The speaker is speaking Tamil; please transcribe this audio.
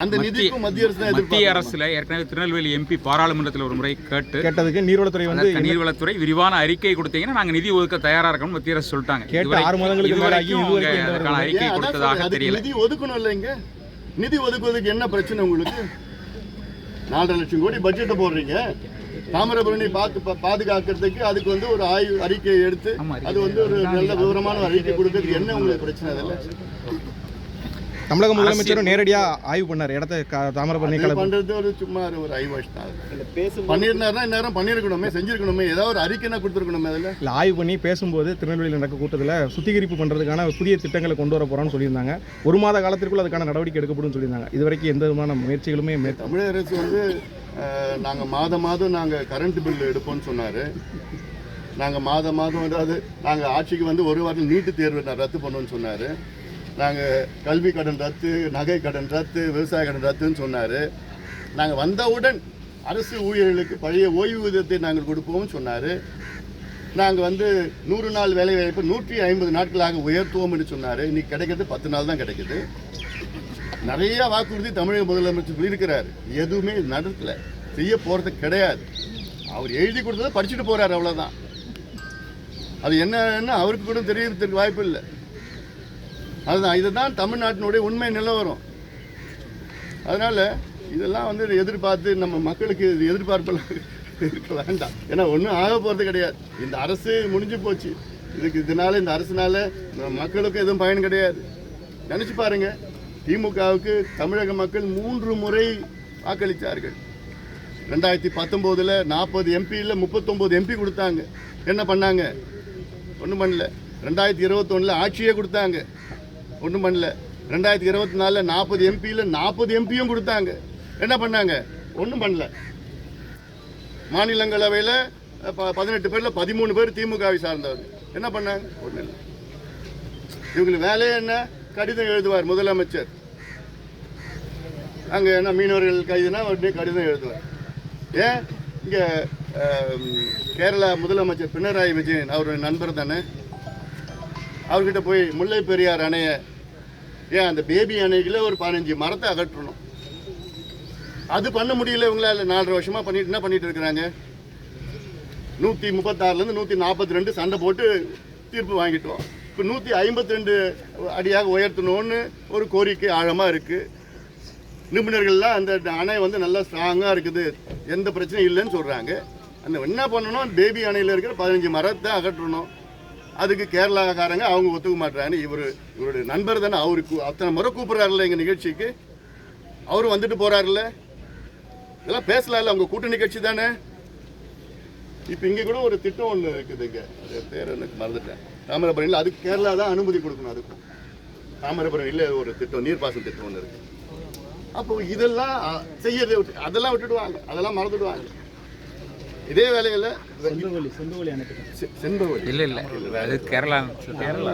அந்த நிதிக்கும் மத்திய அரசு மத்திய? அரசுல ஏற்கனவே திருநெல்வேலி எம்பி பாராளுமன்றத்தில் ஒரு முறை கேட்டு கேட்டதுக்கு நீர்வளத்துறை வந்து நீர்வளத்துறை விரிவான அறிக்கை கொடுத்தீங்கன்னா நாங்க நிதி ஒதுக்க தயாரா இருக்கோம் மத்திய அரசு சொல்லிட்டாங்க. கேட்ட ஆறு மாதங்களுக்கு அதுக்கான அறிக்கை கொடுத்ததாக தெரியல. நிதி ஒதுக்கணும் இல்லைங்க நிதி ஒதுக்குவதற்கு என்ன பிரச்சனை உங்களுக்கு? நாலரை லட்சம் கோடி பட்ஜெட்டை போடுறீங்க. தாமிரபரணி பார்த்து பா- பாதுகாக்கிறதுக்கு அதுக்கு வந்து ஒரு ஆய்வு அறிக்கையை எடுத்து அறிக்கை. அது வந்து ஒரு நல்ல விவரமான அறிக்கை கொடுக்கறதுக்கு என்ன உங்களுக்கு பிரச்சனை அதில்? தமிழக முதலமைச்சரும் நேரடியா ஆய்வு பண்ணார். இடத்த தாமிரபரணி இது பண்றது ஒரு சும்மா ஒரு தான். பண்ணியிருந்தாருன்னா இந்நேரம் பண்ணியிருக்கணுமே செஞ்சிருக்கணுமே. ஏதாவது ஒரு அறிக்கைனா கொடுத்துருக்கணுமே அதில். இல்ல ஆய்வு பண்ணி பேசும்போது திருநெல்வேலியில் நடக்க கூட்டத்தில் சுத்திகரிப்பு பண்றதுக்கான புதிய திட்டங்களை கொண்டு வர போறோம்னு சொல்லியிருந்தாங்க. ஒரு மாத காலத்திற்குள் அதுக்கான நடவடிக்கை எடுக்கப்படும் சொல்லியிருந்தாங்க. இதுவரைக்கும் எந்த விதமான முயற்சிகளுமே தமிழக அரசு வந்து நாங்கள் மாதம் மாதம் நாங்கள் கரண்ட் பில் எடுப்போம்னு சொன்னார். நாங்கள் மாதம் மாதம் அதாவது நாங்கள் ஆட்சிக்கு வந்து ஒரு வாரம் நீட்டு தேர்வு நான் ரத்து பண்ணோம்னு சொன்னார். நாங்கள் கல்வி கடன் ரத்து நகை கடன் ரத்து விவசாய கடன் ரத்துன்னு சொன்னார். நாங்கள் வந்தவுடன் அரசு ஊழியர்களுக்கு பழைய ஓய்வூதியத்தை நாங்கள் கொடுப்போம்னு சொன்னார். நாங்கள் வந்து நூறு நாள் வேலை வாய்ப்பு நூற்றி ஐம்பது நாட்களாக உயர்த்துவோம் என்று சொன்னார். இன்னைக்கு கிடைக்கிறது பத்து நாள் தான் கிடைக்குது. நிறைய வாக்குறுதி தமிழக முதலமைச்சர் சொல்லியிருக்கிறார். எதுவுமே நடக்கல செய்ய போகிறது கிடையாது. அவர் எழுதி கொடுத்ததை படிச்சுட்டு போகிறார் அவ்வளோதான் அது என்னன்னு அவருக்கு கூட தெரியறதுக்கு வாய்ப்பு இல்லை. அதுதான் இதுதான் தமிழ்நாட்டினுடைய உண்மை நிலவரம். அதனால இதெல்லாம் வந்து எதிர்பார்த்து நம்ம மக்களுக்கு எதிர்பார்ப்பெல்லாம் இருக்க வேண்டாம். ஏன்னா ஒன்றும் ஆக போகிறது கிடையாது. இந்த அரசு முடிஞ்சு போச்சு. இதுக்கு இதனால இந்த அரசுனால நம்ம எதுவும் பயன் கிடையாது. நினச்சி பாருங்க திமுகவுக்கு தமிழக மக்கள் மூன்று முறை வாக்களித்தார்கள் ரெண்டாயிரத்தி பத்தொம்போதில் நாற்பது எம்பியில் முப்பத்தொம்போது எம்பி கொடுத்தாங்க. என்ன பண்ணாங்க? ஒன்றும் பண்ணல. ரெண்டாயிரத்தி இருபத்தொன்னில் ஆட்சியே கொடுத்தாங்க. ஒன்றும் பண்ணல. ரெண்டாயிரத்தி இருபத்தி நாலில் நாற்பது எம்பியில் நாற்பது எம்பியும் கொடுத்தாங்க. என்ன பண்ணாங்க? ஒன்றும் பண்ணல. மாநிலங்களவையில் ப பதினெட்டு பேரில் பதிமூணு பேர் திமுகவை சார்ந்தவர். என்ன பண்ணாங்க? ஒன்றும் இல்லை. இவங்களுக்கு வேலையே என்ன? கடிதம் எழுதுவார் முதலமைச்சர். அங்கே என்ன மீனவர்கள் கைதுனா உடனே கடிதம் எழுதுவார். ஏன்? இங்கே கேரளா முதலமைச்சர் பினராயி விஜயன் அவருடைய நண்பர் தானே? அவர்கிட்ட போய் முல்லை பெரியார் அணையை ஏன் அந்த பேபி அணைகள ஒரு பதினஞ்சு மரத்தை அகற்றணும்? அது பண்ண முடியல இவங்களால. நாலரை வருஷமாக பண்ணிட்டு என்ன பண்ணிட்டு இருக்கிறாங்க? நூற்றி முப்பத்தாறுலேருந்து நூற்றி நாற்பத்தி ரெண்டு சண்டை போட்டு தீர்ப்பு வாங்கிட்டோம். இப்போ நூற்றி ஐம்பத்தி ரெண்டு அடியாக உயர்த்தணும்னு ஒரு கோரிக்கை ஆழமாக இருக்குது நிபுணர்கள்லாம் அந்த அணை வந்து நல்லா ஸ்ட்ராங்காக இருக்குது. எந்த பிரச்சனையும் இல்லைன்னு சொல்கிறாங்க அந்த என்ன பண்ணணும்? பேபி அணையில் இருக்கிற பதினஞ்சு மரத்தை அகற்றணும். அதுக்கு கேரளாக்காரங்க அவங்க ஒத்துக்க மாட்டாங்க இவர் இவருடைய நண்பர் தானே அவருக்கு அத்தனை முறை கூப்பிட்றாருல்ல எங்கள் நிகழ்ச்சிக்கு. அவரும் வந்துட்டு போகிறாருல்ல இதெல்லாம் பேசலாம்ல அவங்க கூட்டணி கட்சி தானே. இப்போ இங்கே கூட ஒரு திட்டம் ஒன்று இருக்குது இங்கே. அது பேர் எனக்கு மறந்துட்டேன். தாமிரபரணியில் அதுக்கு கேரளா தான் அனுமதி கொடுக்கணும் அதுக்கும் தாமிரபரணியில் ஒரு திட்டம் நீர்ப்பாசன திட்டம் ஒன்று இருக்குது அப்போ இதெல்லாம் அ, செய்யறதை விட்டு அதெல்லாம் விட்டுடுவாங்க. அதெல்லாம் மறந்துடுவாங்க. இதே வேலையில் செண்பகவழி இல்ல இல்ல. அது கேரளா. கேரளா.